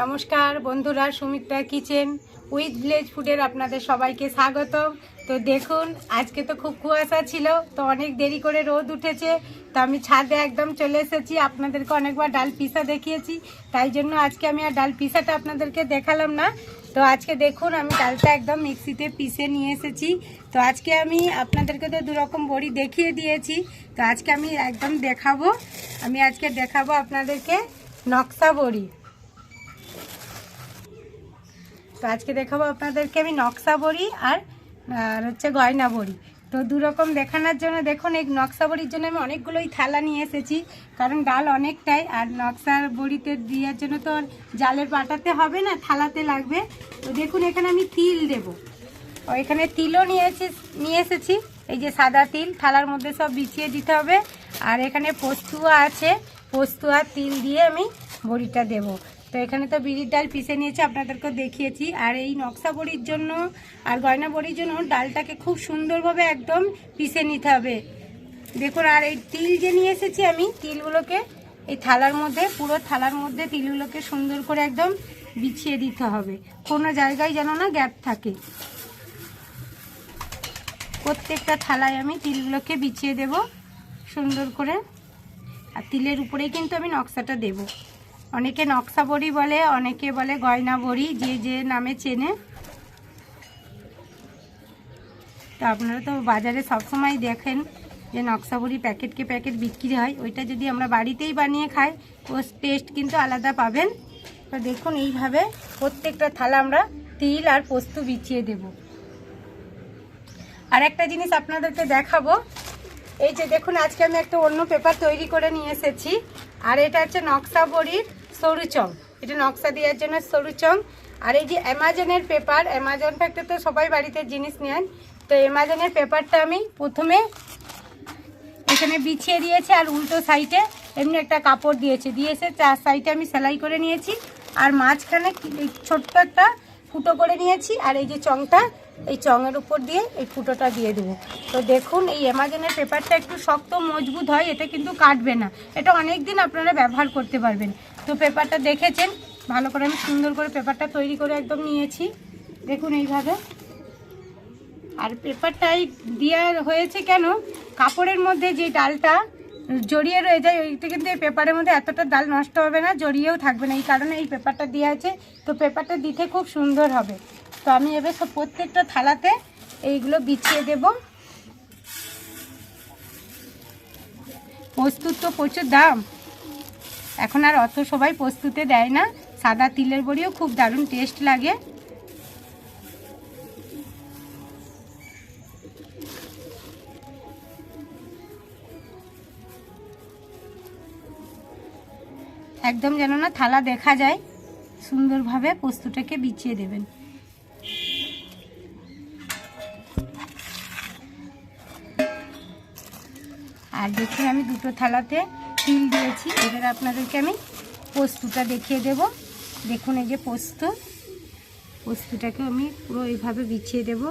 নমস্কার বন্ধুরা, Sumitra kitchen with village ফুডের আপনাদের সবাইকে স্বাগত তো দেখুন, আজকে তো খুব কুয়াশা ছিল, তো অনেক দেরি করে রোদ উঠেছে, তো আমি ছাদে একদম চলে এসেছি। আপনাদেরকে অনেকবার ডাল পিসা দেখিয়েছি, তাই জন্য আজকে আমি আর ডাল পিসাটা আপনাদেরকে দেখালাম না। তো আজকে দেখুন, আমি ডালটা একদম মিক্সিতে পিষে নিয়ে এসেছি। তো আজকে আমি আপনাদেরকে তো দুরকম বড়ি দেখিয়ে দিয়েছি, তো আজকে আমি একদম দেখাবো। আমি আজকে দেখাবো আপনাদেরকে নকশা বড়ি। তো আজকে দেখাবো আপনাদেরকে আমি নকশা বড়ি আর আর হচ্ছে গয়না বড়ি। তো দু রকম দেখানোর জন্য দেখুন, এই নকশা বড়ির জন্য আমি অনেকগুলোই থালা নিয়ে এসেছি, কারণ ডাল অনেকটাই, আর নকশার বড়িতে দেওয়ার জন্য তো জালের পাটাতে হবে না, থালাতে লাগবে। তো দেখুন, এখানে আমি তিল দেব। ও, এখানে তিলও নিয়ে এসে, নিয়ে এসেছি। এই যে সাদা তিল, থালার মধ্যে সব বিছিয়ে দিতে হবে। আর এখানে পোস্তুয়া আছে, পোস্ত আর তিল দিয়ে আমি বড়িটা দেব। তো এখানে তো বিড়ির ডাল পিষে নিয়েছি আপনাদেরকে দেখিয়েছি। আর এই নকশা বড়ির জন্য আর গয়না বড়ির জন্য ডালটাকে খুব সুন্দরভাবে একদম পিষে নিতে হবে। দেখুন, আর এই তিল যে নিয়ে এসেছি আমি, তিলগুলোকে এই থালার মধ্যে, পুরো থালার মধ্যে তিলগুলোকে সুন্দর করে একদম বিছিয়ে দিতে হবে। কোনো জায়গায় যেন না গ্যাপ থাকে। প্রত্যেকটা থালায় আমি তিলগুলোকে বিছিয়ে দেব সুন্দর করে। আর তিলের উপরেই কিন্তু আমি নকশাটা দেব। অনেকে নকশা বড়ি বলে, অনেকে বলে গয়না বড়ি, যে যে নামে চেনে। তো আপনারা তো বাজারে সবসময় দেখেন যে নকশা বড়ি প্যাকেটকে প্যাকেট বিক্রি হয়। ওইটা যদি আমরা বাড়িতেই বানিয়ে খাই, ও টেস্ট কিন্তু আলাদা পাবেন। তো দেখুন এইভাবে প্রত্যেকটা থালা আমরা তিল আর পোস্ত বিছিয়ে দেবো। আর একটা জিনিস আপনাদেরকে দেখাবো। এই যে দেখুন, আজকে আমি একটা অন্য পেপার তৈরি করে নিয়ে এসেছি। আর এটা হচ্ছে নকশা বড়ির সরু চং এটা নকশা দেওয়ার জন্য সরু চং আর এই যে অ্যামাজনের পেপার অ্যামাজন ফ্যাক্টর তো সবাই বাড়িতে জিনিস নেন। তো অ্যামাজনের পেপারটা আমি প্রথমে এখানে বিছিয়ে দিয়েছি আর উল্টো সাইডে এমনি একটা কাপড় দিয়েছি। দিয়েছে চার সাইডে আমি সেলাই করে নিয়েছি। আর মাঝখানে ছোট্ট একটা ফুটো করে নিয়েছি। আর এই যে চংটা, এই চঙের উপর দিয়ে এই ফুটোটা দিয়ে দেবো। তো দেখুন, এই অ্যামাজনের পেপারটা একটু শক্ত, মজবুত হয়। এটা কিন্তু কাটবে না। এটা অনেক দিন আপনারা ব্যবহার করতে পারবেন। তো পেপারটা দেখেছেন? ভালো করে আমি সুন্দর করে পেপারটা তৈরি করে একদম নিয়েছি। দেখুন এইভাবে। আর পেপারটাই দেওয়া হয়েছে কেন? কাপড়ের মধ্যে যে ডালটা জড়িয়ে রয়ে যায়, ওইটা কিন্তু এই পেপারের মধ্যে এতটা ডাল নষ্ট হবে না, জড়িয়েও থাকবে না। এই কারণে এই পেপারটা দেওয়া আছে। তো পেপারটা দিতে খুব সুন্দর হবে। তো আমি এবার সব প্রত্যেকটা থালাতে এইগুলো বিছিয়ে দেব। প্রস্তুত তো প্রচুর দাম। এখন আর অত সবাই প্রস্তুতে দেয় না। সাদা তিলের বড়িও খুব দারুণ টেস্ট লাগে। একদম যেন না থালা দেখা যায়। সুন্দরভাবে পোস্তটাকে বিছিয়ে দেবেন। আর দেখুন আমি দুটো থালাতে তিল দিয়েছি। এবার আপনাদেরকে আমি পোস্তটা দেখিয়ে দেব। দেখুন এই যে পোস্ত। পোস্তটাকে আমি পুরো এইভাবে বিছিয়ে দেবো।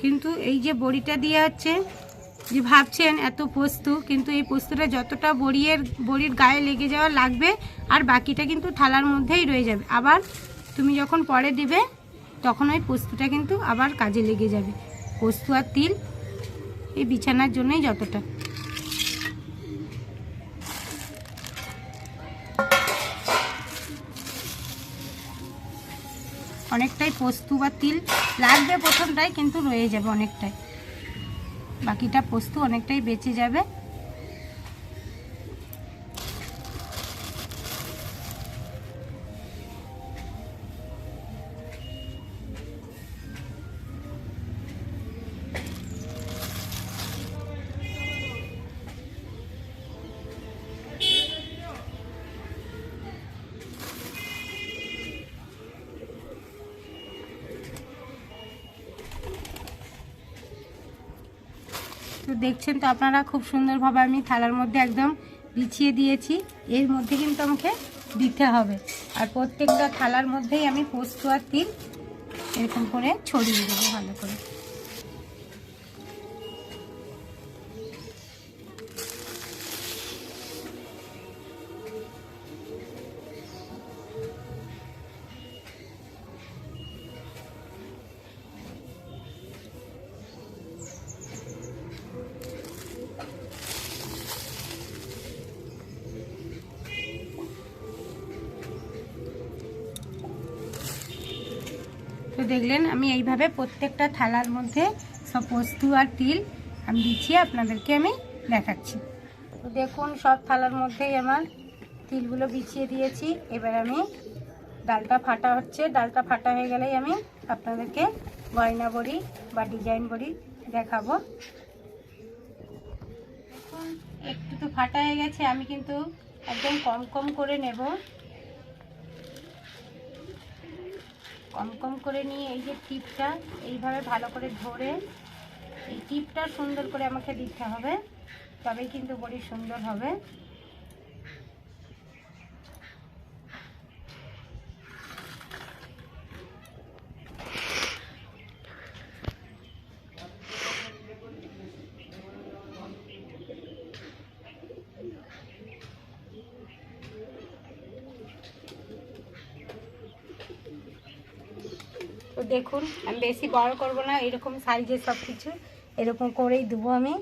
কিন্তু এই যে বড়িটা দিয়ে হচ্ছে যে ভাবছেন এত পোস্ত, কিন্তু এই পোস্তটা যতটা বড়িয়ের, বড়ির গায়ে লেগে যাওয়া লাগবে, আর বাকিটা কিন্তু থালার মধ্যেই রয়ে যাবে। আবার তুমি যখন পরে দিবে, তখন ওই পোস্তটা কিন্তু আবার কাজে লেগে যাবে। পোস্ত আর তিল এই বিছানার জন্যই যতটা। অনেকটাই পোস্ত বা তিল লাগবে প্রথমটাই কিন্তু রয়ে যাবে অনেকটাই। বাকিটা পোস্ত অনেকটাই বেঁচে যাবে। দেখছেন তো আপনারা, খুব সুন্দরভাবে আমি থালার মধ্যে একদম বিছিয়ে দিয়েছি। এর মধ্যে কিন্তু আমাকে দিতে হবে। আর প্রত্যেকটা থালার মধ্যেই আমি পোস্ত আর তিল এরকম করে ছড়িয়ে দেবো ভালো করে। দেখলেন, আমি এইভাবে প্রত্যেকটা থালার মধ্যে সব পোস্ত আর তিল আমি দিচ্ছি, আপনাদেরকে আমি দেখাচ্ছি। তো দেখুন, সব থালার মধ্যেই আমার তিলগুলো বিছিয়ে দিয়েছি। এবার আমি ডালটা ফাটা হচ্ছে। ডালটা ফাটা হয়ে গেলেই আমি আপনাদেরকে গয়না বড়ি বা ডিজাইন বড়ি দেখাবো। দেখুন, একটু তো ফাটা হয়ে গেছে, আমি কিন্তু একদম কম কম করে নেব। কম কম করে নিয়ে এই যে টিপটা, এইভাবে ভালো করে ধরে, এই টিপটা সুন্দর করে আমাকে দিতে হবে। তবেই কিন্তু বড়ি সুন্দর হবে তো দেখুন আমি বেশি বড় করব না এরকম সাইজের সব কিছু এরকম করেই দেবো আমি।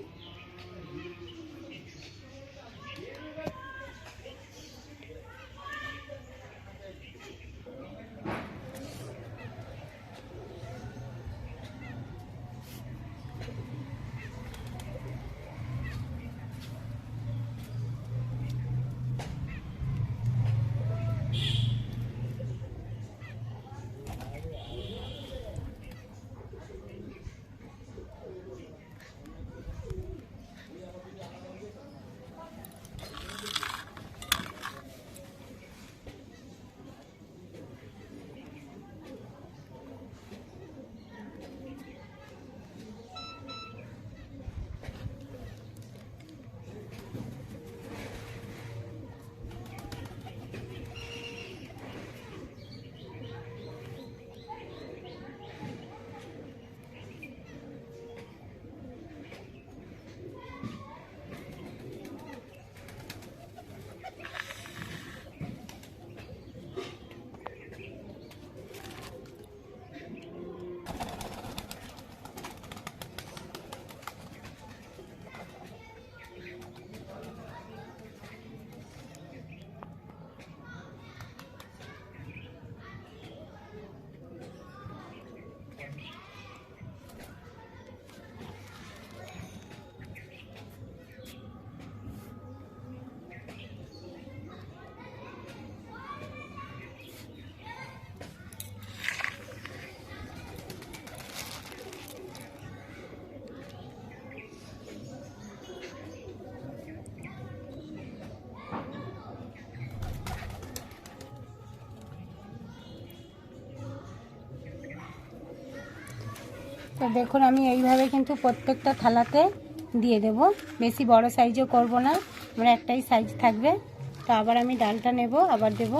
তো দেখুন, আমি এইভাবে কিন্তু প্রত্যেকটা থালাতে দিয়ে দেব। বেশি বড় সাইজও করব না আমার একটাই সাইজ থাকবে। তো আবার আমি ডালটা নেব, আবার দেব।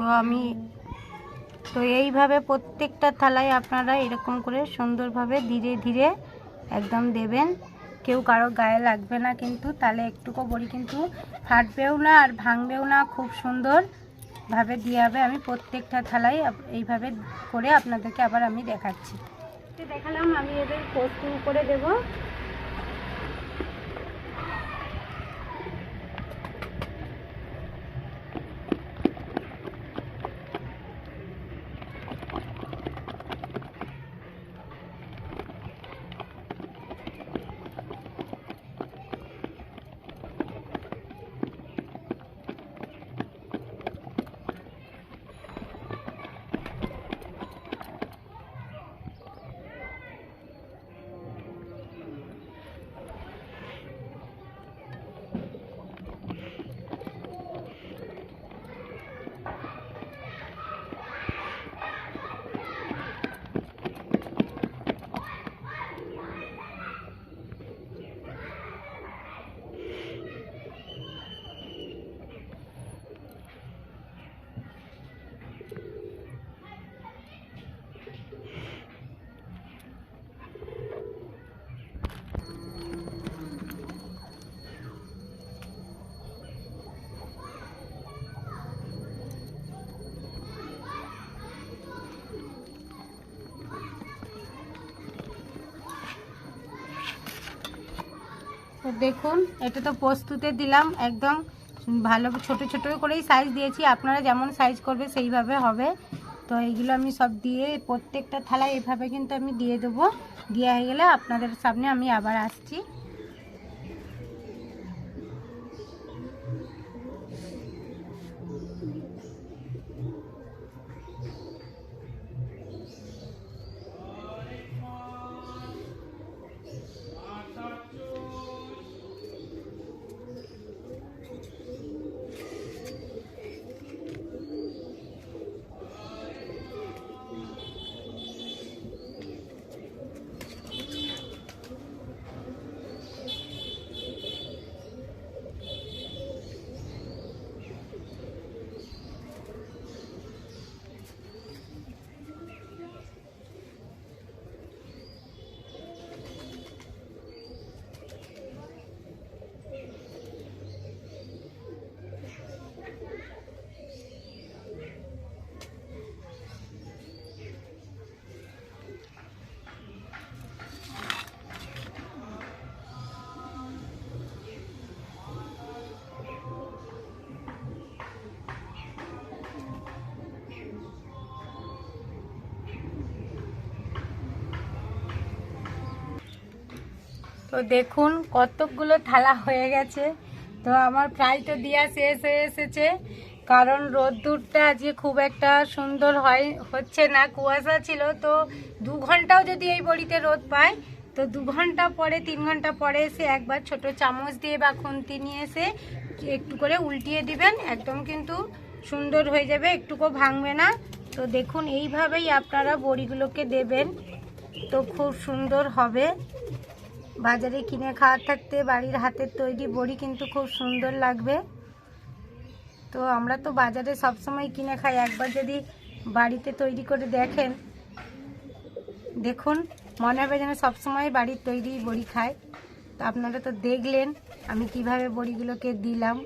তো আমি, তো এইভাবে প্রত্যেকটা থালায় আপনারা এরকম করে সুন্দরভাবে ধীরে ধীরে একদম দেবেন। কেউ কারও গায়ে লাগবে না কিন্তু তাহলে একটুকু বড়ি কিন্তু ফাটবেও না আর ভাঙবেও না, খুব সুন্দরভাবে দিয়ে হবে। আমি প্রত্যেকটা আপ- এইভাবে করে আপনাদেরকে আবার আমি দেখাচ্ছি। দেখালাম, আমি এদের পোস্ট করে দেব। দেখুন, এটা তো প্রস্তুতে দিলাম, একদম ভালো ছোট ছোট করেই সাইজ দিয়েছি, আপনারা যেমন সাইজ করবে সেইভাবে হবে। তো এইগুলো আমি সব দিয়ে প্রত্যেকটা থালায় এভাবে কিন্তু আমি দিয়ে দেবো। দিয়ে হয়ে গেলে আপনাদের সামনে আমি আবার আসছি। তো দেখুন কতকগুলো থালা হয়ে গেছে। তো আমার প্রায় তো দেওয়া শেষ হয়ে এসেছে। কারণ রোদ্দুরটা আজকে খুব একটা সুন্দর হয়, হচ্ছে না, কুয়াশা ছিল। তো দু ঘন্টাও যদি এই বড়িতে রোদ পায়, তো দু ঘণ্টা পরে, তিন ঘণ্টা পরে এসে একবার ছোট চামচ দিয়ে বা খুন্তি নিয়ে এসে একটু করে উল্টিয়ে দিবেন। একদম কিন্তু সুন্দর হয়ে যাবে, একটুকু ভাঙবে না। তো দেখুন, এইভাবেই আপনারা বড়িগুলোকে দেবেন। তো খুব সুন্দর হবে। বাজারে কিনে খাওয়ার থাকতে বাড়ির হাতের তৈরি বড়ি কিন্তু খুব সুন্দর লাগবে। তো আমরা তো বাজারে সবসময় কিনে খাই। একবার যদি বাড়িতে তৈরি করে দেখেন, দেখুন, মনে হবে যেন সবসময় বাড়ির তৈরি বড়ি খায়। তো আপনারা তো দেখলেন আমি কীভাবে বড়িগুলোকে দিলাম।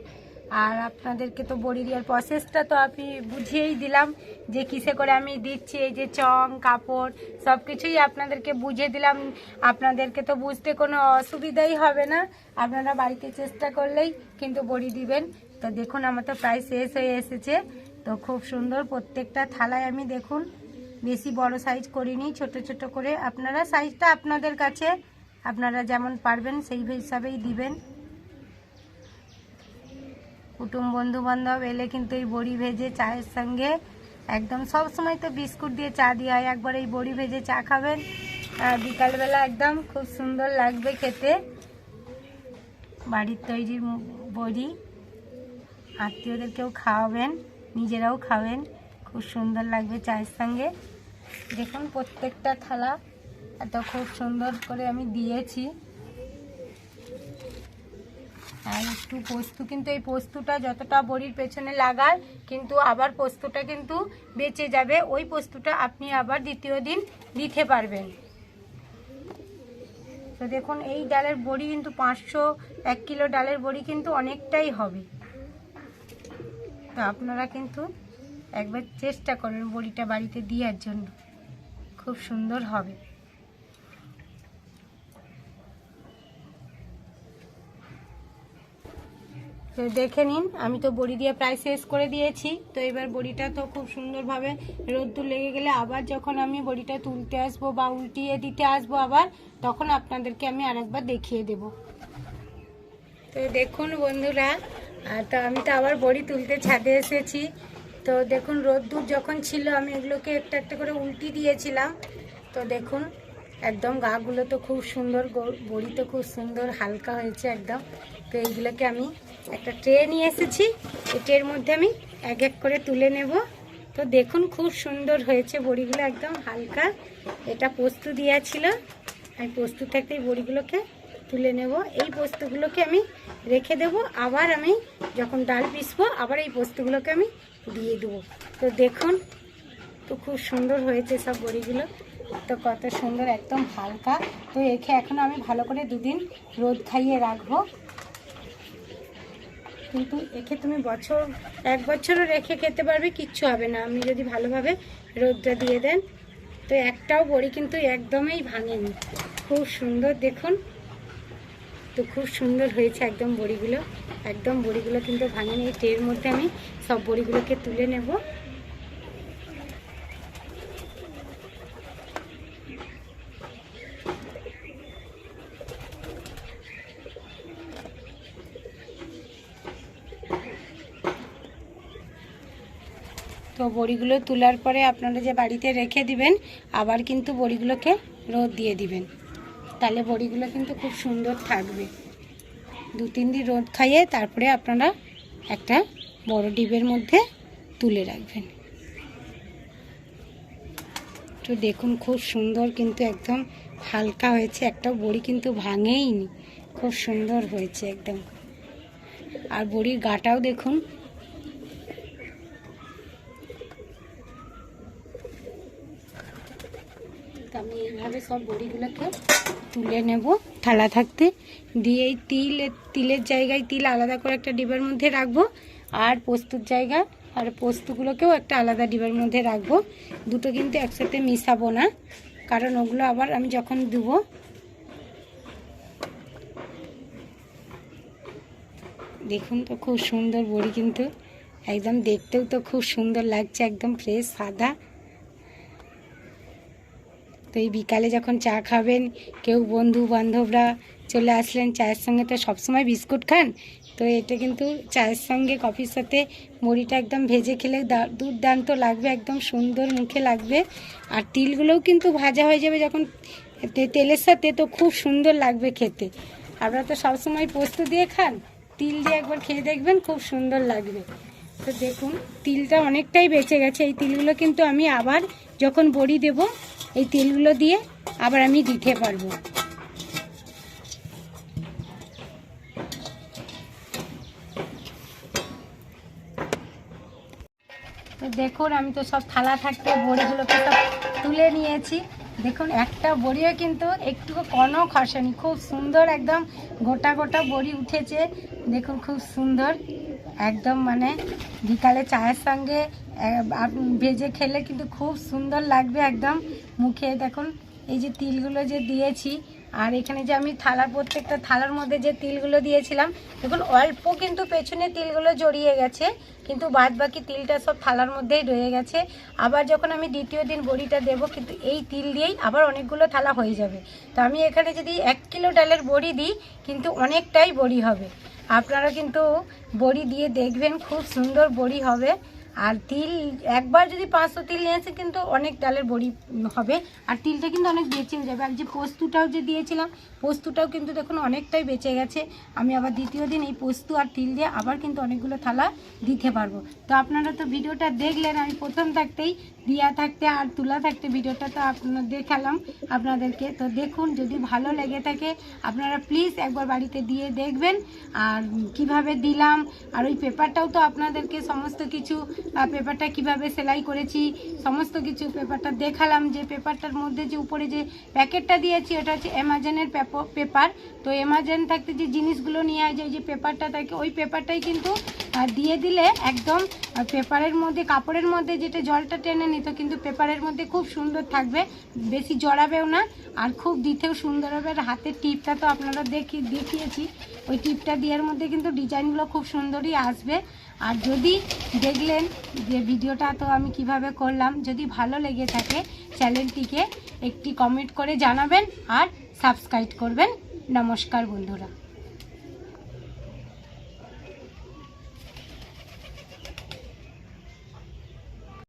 আর আপনাদেরকে তো বড়ি দেওয়ার প্রসেসটা তো আমি বুঝিয়েই দিলাম যে কিসে করে আমি দিচ্ছি, এই যে চং কাপড় সব কিছুই আপনাদেরকে বুঝিয়ে দিলাম। আপনাদেরকে তো বুঝতে কোনো অসুবিধাই হবে না। আপনারা বাড়িতে চেষ্টা করলেই কিন্তু বড়ি দিবেন। তো দেখুন, আমার তো প্রায় শেষ হয়ে এসেছে। তো খুব সুন্দর প্রত্যেকটা থালায় আমি দেখুন, বেশি বড় সাইজ করিনি, ছোট ছোট করে। আপনারা সাইজটা আপনাদের কাছে, আপনারা যেমন পারবেন সেই হিসাবেই দিবেন। কুটুম বন্ধু বান্ধব এলে কিন্তু এই বড়ি ভেজে চায়ের সঙ্গে একদম সব সময় তো বিস্কুট দিয়ে চা দেওয়া হয় একবার এই বড়ি ভেজে চা খাবেন। বিকালবেলা একদম খুব সুন্দর লাগবে খেতে। বাড়ির তৈরি বড়ি। আত্মীয়দেরকেও খাওয়াবেন, নিজেরাও খাবেন। খুব সুন্দর লাগবে চায়ের সঙ্গে। দেখুন প্রত্যেকটা থালা এত খুব সুন্দর করে আমি দিয়েছি। আর একটু পোস্ত, কিন্তু এই পোস্তটা যতটা বড়ির পেছনে লাগার, কিন্তু আবার পোস্তটা কিন্তু বেঁচে যাবে। ওই পোস্তটা আপনি আবার দ্বিতীয় দিন দিতে পারবেন। তো দেখুন, এই ডালের বড়ি কিন্তু পাঁচশো, এক কিলো ডালের বড়ি কিন্তু অনেকটাই হবে। তো আপনারা কিন্তু একবার চেষ্টা করবেন বড়িটা বাড়িতে দেওয়ার জন্য। খুব সুন্দর হবে। তো দেখে নিন, আমি তো বড়ি দিয়ে প্রায় শেষ করে দিয়েছি। তো এবার বড়িটা তো খুব সুন্দরভাবে রোদ্দুর লেগে গেলে আবার যখন আমি বড়িটা তুলতে আসব বা উল্টিয়ে দিতে আসব আবার, তখন আপনাদেরকে আমি আরেকবার দেখিয়ে দেব। তো দেখুন বন্ধুরা তো আমি তো আবার বড়ি তুলতে ছাদে এসেছি। তো দেখুন রোদ্দুর যখন ছিল, আমি এগুলোকে একটা একটা করে উল্টি দিয়েছিলাম। তো দেখুন, একদম গাগুলো তো খুব সুন্দর বড়ি তো খুব সুন্দর, হালকা হয়েছে একদম। তো এইগুলোকে আমি একটা ট্রে নিয়ে এসেছি। এই ট্রের মধ্যে আমি এক এক করে তুলে নেব। তো দেখুন খুব সুন্দর হয়েছে বড়িগুলো একদম হালকা। এটা পোস্ত দেওয়া ছিল। আমি পোস্ত থেকে এই বড়িগুলোকে তুলে নেব। এই পোস্তগুলোকে আমি রেখে দেব। আবার আমি যখন ডাল পিসবো আবার এই পোস্তগুলোকে আমি দিয়ে দেবো। তো দেখুন তো খুব সুন্দর হয়েছে সব বড়িগুলো। তো কত সুন্দর, একদম হালকা। তো একে এখন আমি ভালো করে দুদিন রোদ খাইয়ে রাখব। কিন্তু একে তুমি বছর, এক বছরও রেখে খেতে পারবে, কিচ্ছু হবে না। আপনি যদি ভালোভাবে রোদটা দিয়ে দেন, তো একটাও বড়ি কিন্তু একদমই ভাঙেনি। খুব সুন্দর, দেখুন। তো খুব সুন্দর হয়েছে একদম বড়িগুলো। একদম বড়িগুলো কিন্তু ভাঙেনি। এই ট্রের মধ্যে আমি সব বড়িগুলোকে তুলে নেব। তো বড়িগুলো তোলার পরে আপনারা যে বাড়িতে রেখে দিবেন, আবার কিন্তু বড়িগুলোকে রোদ দিয়ে দিবেন। তাহলে বড়িগুলো কিন্তু খুব সুন্দর থাকবে। দু, তিন দিন রোদ খাইয়ে তারপরে আপনারা একটা বড় ডিবের মধ্যে তুলে রাখবেন। তো দেখুন খুব সুন্দর কিন্তু একদম হালকা হয়েছে। একটা বড়ি কিন্তু ভাঙেইনি। খুব সুন্দর হয়েছে একদম। আর বড়ির গাটাও দেখুন আমি এইভাবে সব বড়িগুলোকে তুলে নেব থালা থাকতে। দিয়ে এই তিল, তিলের জায়গায় তিল আলাদা করে একটা ডিবার মধ্যে রাখব। আর পোস্তুর জায়গা আর পোস্তগুলোকেও একটা আলাদা ডিবার মধ্যে রাখব। দুটো কিন্তু একসাথে মিশাবো না, কারণ ওগুলো আবার আমি যখন দেবো, দেখুন তো খুব সুন্দর বড়ি কিন্তু, একদম দেখতেও তো খুব সুন্দর লাগছে, একদম ফ্রেশ সাদা। তো এই বিকালে যখন চা খাবেন, কেউ বন্ধু বান্ধবরা চলে আসলেন চায়ের সঙ্গে, তো সবসময় বিস্কুট খান। তো এটা কিন্তু চায়ের সঙ্গে কফির সাথে মুড়িটা একদম ভেজে খেলে দুর্দান্ত লাগবে, একদম সুন্দর মুখে লাগবে। আর তিলগুলোও কিন্তু ভাজা হয়ে যাবে যখন তেলের সাথে, তো খুব সুন্দর লাগবে খেতে। আপনারা তো সবসময় পোস্ত দিয়ে খান, তিল দিয়ে একবার খেয়ে দেখবেন, খুব সুন্দর লাগবে। তো দেখুন, তিলটা অনেকটাই বেঁচে গেছে। এই তিলগুলো কিন্তু আমি আবার যখন বড়ি দেব এই তেলগুলো দিয়ে আবার আমি দিতে পারব। তো দেখুন, আমি তো সব থালা থাকতে বড়িগুলোকে সব তুলে নিয়েছি। দেখুন, একটা বড়িও কিন্তু একটু কোনো খসেনি। খুব সুন্দর একদম গোটা গোটা বড়ি উঠেছে। দেখুন, খুব সুন্দর। একদম মানে বিকালে চায়ের সঙ্গে ভেজে খেলে কিন্তু খুব সুন্দর লাগবে একদম। মুখে দেখুন, এই যে তিলগুলো যে দিয়েছি, আর এখানে যে আমি থালার, প্রত্যেকটা থালার মধ্যে যে তিলগুলো দিয়েছিলাম, দেখুন, অল্প কিন্তু পেছনে তিলগুলো জড়িয়ে গেছে, কিন্তু বাদ বাকি তিলটা সব থালার মধ্যেই রয়ে গেছে। আবার যখন আমি দ্বিতীয় দিন বড়িটা দেব, কিন্তু এই তিল দিয়েই আবার অনেকগুলো থালা হয়ে যাবে। তো আমি এখানে যদি এক কিলো ডালের বড়ি দিই, কিন্তু অনেকটাই বড়ি হবে। আপনারা কিন্তু বড়ি দিয়ে দেখবেন, খুব সুন্দর বড়ি হবে। আর তিল, একবার যদি পাঁচশো তিল নিয়ে আসে কিন্তু অনেক ডালের বড়ি হবে। আর তিলটা কিন্তু অনেক বেঁচেও যাবে। আর যে পোস্তুটাও যে দিয়েছিলাম, পোস্তুটাও কিন্তু দেখুন অনেকটাই বেঁচে গেছে। আমি আবার দ্বিতীয় দিন এই পোস্ত আর তিল দিয়ে আবার কিন্তু অনেকগুলো থালা দিতে পারব। তো আপনারা তো ভিডিওটা দেখলেন, আমি প্রথম থাকতেই দিয়া থাকতে আর তুলা থাকতে ভিডিওটা তো আপনার দেখালাম আপনাদেরকে। তো দেখুন, যদি ভালো লেগে থাকে, আপনারা প্লিজ একবার বাড়িতে দিয়ে দেখবেন। আর কীভাবে দিলাম, আর ওই পেপারটাও তো আপনাদেরকে সমস্ত কিছু পেপারটা কীভাবে সেলাই করেছি, সমস্ত কিছু পেপারটা দেখালাম যে পেপারটার মধ্যে যে উপরে যে প্যাকেটটা দিয়েছি ওটা হচ্ছে অ্যামাজনের পেপার। তো অ্যামাজন থাকতে যে জিনিসগুলো নিয়ে যায় যে পেপারটা থাকে, ওই পেপারটাই কিন্তু দিয়ে দিলে একদম পেপারের মধ্যে, কাপড়ের মধ্যে যেটা জলটা টেনে নিত, কিন্তু পেপারের মধ্যে খুব সুন্দর থাকবে, বেশি জড়াবেও না, আর খুব দিতেও সুন্দর হবে। আর হাতের টিপটা তো আপনারা দেখি, দেখিয়েছি, ওই টিপটা দেওয়ার মধ্যে কিন্তু ডিজাইনগুলো খুব সুন্দরই আসবে। আর যদি দেখলেন যে ভিডিওটা তো আমি কীভাবে করলাম, যদি ভালো লেগে থাকে চ্যানেলটিকে একটি কমেন্ট করে জানাবেন আর সাবস্ক্রাইব করবেন। নমস্কার বন্ধুরা।